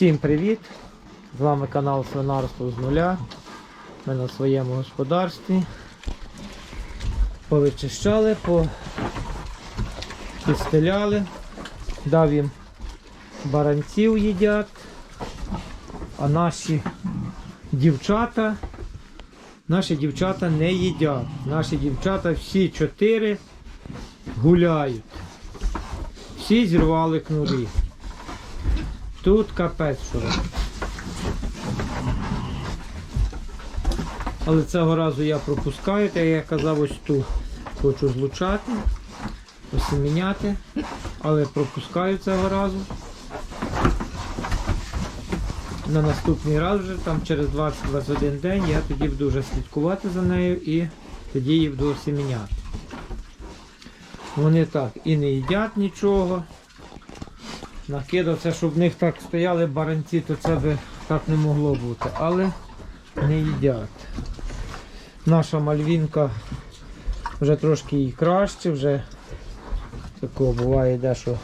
Всім привіт! З вами канал Свинарство з нуля. Ми на своєму господарстві. Повичищали, підстеляли, дав їм баранців їдять, а наші дівчата, наші дівчата не їдять. Наші дівчата всі чотири гуляють. Всі зірвали кнурі. Тут капець що. Але цього разу я пропускаю, так я казав, ось ту хочу злучати, осіміняти, але пропускаю цього разу. На наступний раз вже там через 20-21 день я тоді буду вже слідкувати за нею і тоді її буду осіміняти. Вони так і не їдять нічого. Накидав це, щоб в них так стояли баранці, то це би так не могло бути, але не їдять. Наша мальвінка вже трошки їй краще, вже такого буває дещо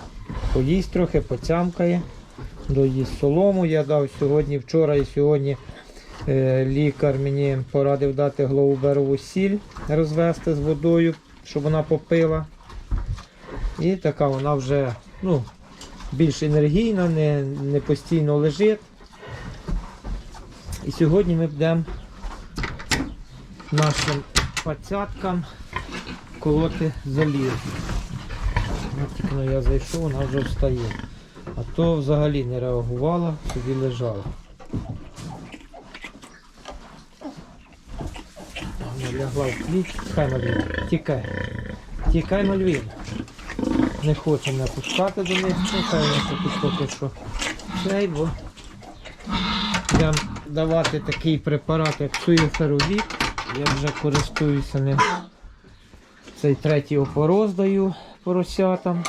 поїсть трохи, поцямкає, доїсть солому. Я дав сьогодні, вчора і сьогодні е, лікар мені порадив дати глоуберову сіль розвести з водою, щоб вона попила. І така вона вже ну, більш енергійна, не, не постійно лежить. І сьогодні ми будемо нашим пацяткам колоти заліз. Тільки ну, я зайшов, вона вже встає. А то взагалі не реагувала, собі лежала. Лягла в кліть. Тікай, Мальвін, тікай. Тікай, Мальвін. Не хоче мене пускати до них, ну хай вони поки що цей, бо будемо давати такий препарат, як суєферовід. Я вже користуюся ним. Цей третій опороз даю поросятам.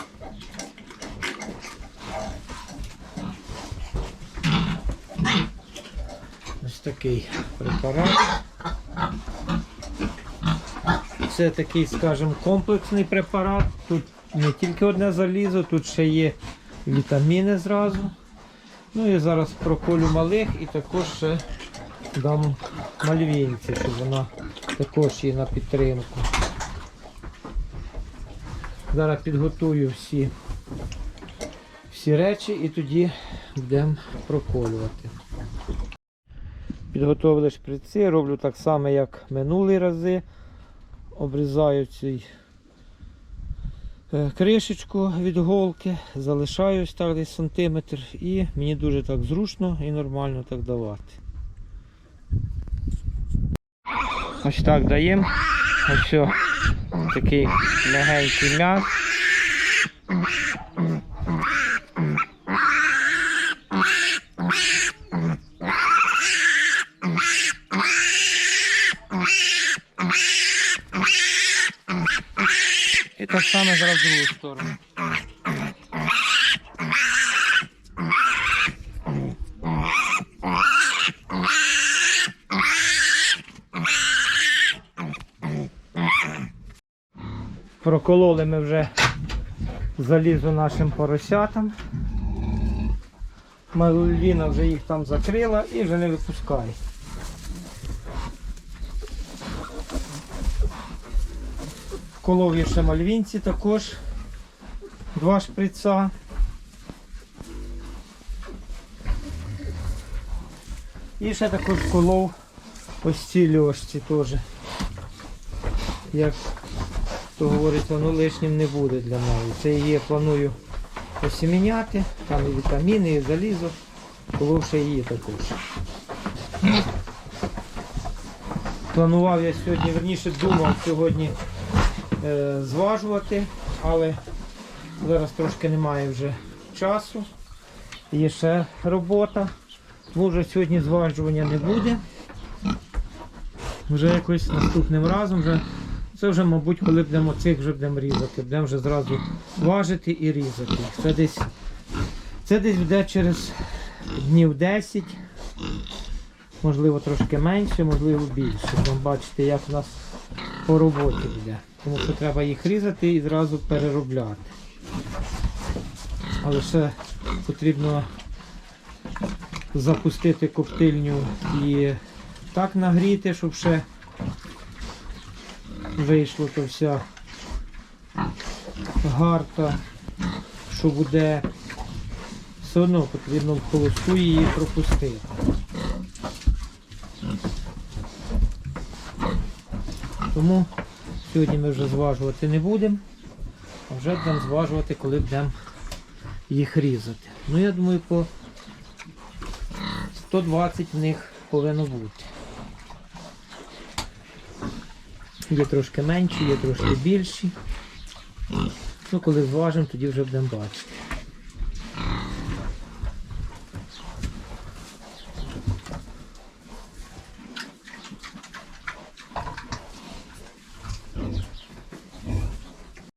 Ось такий препарат. Це такий, скажімо, комплексний препарат. Тут не тільки одне залізо, тут ще є вітаміни зразу. Ну і зараз проколю малих і також ще дам мальвінці, щоб вона також є на підтримку. Зараз підготую всі, всі речі і тоді будемо проколювати. Підготовили шприци, роблю так само, як минулі рази. Обрізаю цей кришечку від голки, залишаю ось так десь сантиметр і мені дуже так зручно і нормально так давати. Ось так даємо. Ось такий легенький м'яс. Так само зараз в другу сторону. Прокололи ми вже залізо нашим поросятам. Мальвіна вже їх там закрила і вже не випускає. Вколов є ще мальвінці також. Два шприца. І ще також вколов ось ці льошці теж. Як то говорить, воно лишнім не буде для неї. Це її я планую осіміняти, там і вітаміни, і залізо, коловши її також. Планував я сьогодні, верніше думав сьогодні зважувати, але зараз трошки немає вже часу. Є ще робота. Вже сьогодні зважування не буде. Вже якось наступним разом вже це вже, мабуть, коли будемо цих вже будемо різати. Будемо вже зразу важити і різати. Це десь, це десь буде через днів 10, можливо трошки менше, можливо більше. Бачите, як у нас по роботі буде. Тому що треба їх різати і зразу переробляти. Але ще потрібно запустити коптильню і так нагріти, щоб ще вийшло то вся гарта, що буде все одно потрібно в холосту її пропустити. Тому сьогодні ми вже зважувати не будемо, а вже будемо зважувати, коли будемо їх різати. Ну я думаю, по 120 в них повинно бути. Є трошки менші, є трошки більші. Ну, коли зважимо, тоді вже будемо бачити.